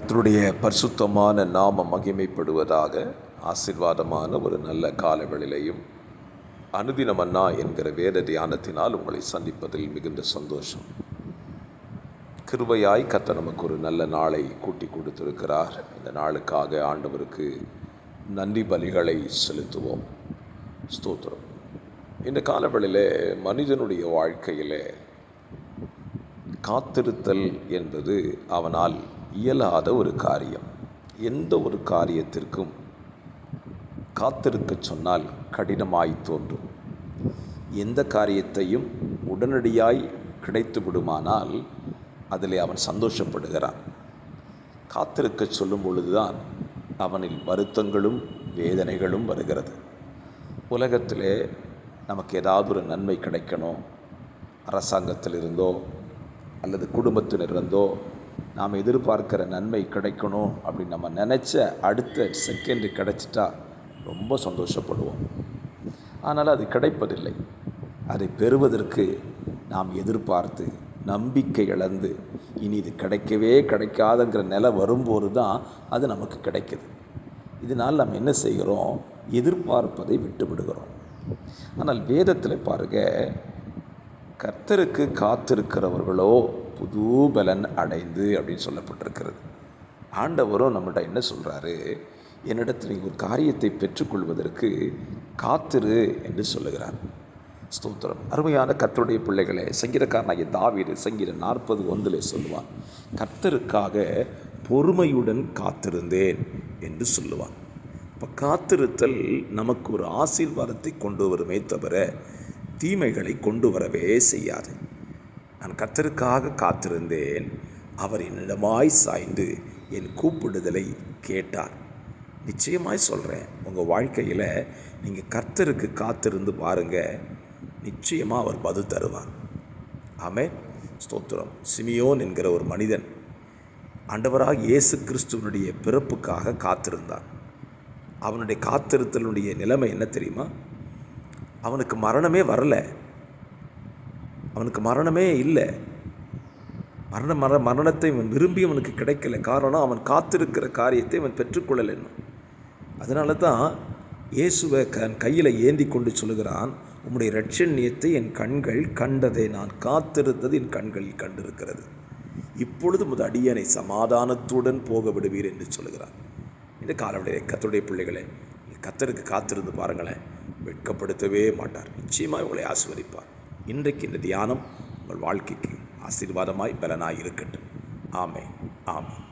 கத்தருடைய பரிசுத்தமான நாம மகிமைப்படுவதாக ஆசீர்வாதமான ஒரு நல்ல காலவெளிலையும் அனுதினமன்னா என்கிற வேத தியானத்தினால் உங்களை சந்திப்பதில் மிகுந்த சந்தோஷம். கிருபையாய் கத்த நமக்கு ஒரு நல்ல நாளை கூட்டி கொடுத்திருக்கிறார். இந்த நாளுக்காக ஆண்டவருக்கு நன்றி பலிகளை செலுத்துவோம். ஸ்தோத்திரம். இந்த காலவெளியில் மனிதனுடைய வாழ்க்கையில் காத்திருத்தல் என்பது அவனால் இயலாத ஒரு காரியம். எந்த ஒரு காரியத்திற்கும் காத்திருக்க சொன்னால் கடினமாய் தோன்றும். எந்த காரியத்தையும் உடனடியாய் கிடைத்து விடுமானால் அதில் அவன் சந்தோஷப்படுகிறான். காத்திருக்க சொல்லும் பொழுதுதான் அவனில் வருத்தங்களும் வேதனைகளும் வருகிறது. உலகத்திலே நமக்கு ஏதாவது ஒரு நன்மை கிடைக்கணும். அரசாங்கத்தில் இருந்தோ அல்லது குடும்பத்திலிருந்தோ நாம் எதிர்பார்க்கிற நன்மை கிடைக்கணும் அப்படின்னு நம்ம நினச்ச அடுத்த செகண்டு கிடைச்சிட்டா ரொம்ப சந்தோஷப்படுவோம். ஆனால் அது கிடைப்பதில்லை. அதை பெறுவதற்கு நாம் எதிர்பார்த்து நம்பிக்கை இழந்து இனி இது கிடைக்கவே கிடைக்காதுங்கிற நிலை வரும்போது தான் அது நமக்கு கிடைக்குது. இதனால் நம்ம என்ன செய்கிறோம்? எதிர்பார்ப்பதை விட்டு விடுகிறோம் ஆனால் வேதத்தில் பாருங்கள் கர்த்தருக்கு காத்திருக்கிறவர்களோ புது பலன் அடைந்து அப்படின்னு சொல்லப்பட்டிருக்கிறது. ஆண்டவரும் நம்மகிட்ட என்ன சொல்கிறாரு என்னிடத்தில் ஒரு காரியத்தை பெற்றுக்கொள்வதற்கு காத்திரு என்று சொல்லுகிறார். ஸ்தோத்திரம். அருமையான கர்த்தருடைய பிள்ளைகளை சங்கீதக்காரனாகிய தாவீடு சங்கீதம் நாற்பது ஒன்றில் சொல்லுவான் கர்த்தருக்காக பொறுமையுடன் காத்திருந்தேன் என்று சொல்லுவான். இப்போ காத்திருத்தல் நமக்கு ஒரு ஆசீர்வாதத்தை கொண்டு வருமே தவிர தீமைகளை கொண்டு வரவே செய்யாது. நான் கர்த்தருக்காக காத்திருந்தேன். அவர் என்னிடமாய் சாய்ந்து என் கூப்பிடுதலை கேட்டார். நிச்சயமாய் சொல்கிறேன் உங்கள் வாழ்க்கையில் நீங்கள் கர்த்தருக்கு காத்திருந்து பாருங்கள் நிச்சயமாக அவர் பதில் தருவார். ஆமே ஸ்தோத்திரம். சிமியோன் என்கிற ஒரு மனிதன் ஆண்டவராக இயேசு கிறிஸ்துவனுடைய பிறப்புக்காக காத்திருந்தான். அவனுடைய காத்திருத்தலுடைய நிலைமை என்ன தெரியுமா? அவனுக்கு மரணமே வரலை. அவனுக்கு மரணமே இல்லை. மரண மர மரணத்தை இவன் விரும்பி அவனுக்கு கிடைக்கல. காரணம் அவன் காத்திருக்கிற காரியத்தை அவன் பெற்றுக்கொள்ளலைன்னு அதனால தான் இயேசுவை கன் கையில் ஏந்தி கொண்டு சொல்லுகிறான் உம்முடைய ரட்சண்யத்தை என் கண்கள் கண்டதை நான் காத்திருந்தது என் கண்களில் கண்டிருக்கிறது. இப்பொழுது முத அடியனை சமாதானத்துடன் போக விடுவீர் என்று சொல்கிறான் இந்த காலவுடைய கத்தருடைய பிள்ளைகளை கத்தருக்கு காத்திருந்து பாருங்களேன். வெட்கப்படுத்தவே மாட்டார். நிச்சயமாக உங்களை ஆசிர்வதிப்பார். இன்றைக்கு இந்த தியானம் உங்கள் வாழ்க்கைக்கு ஆசீர்வாதமாய் பலனாய் இருக்கட்டும். ஆமே ஆமாம்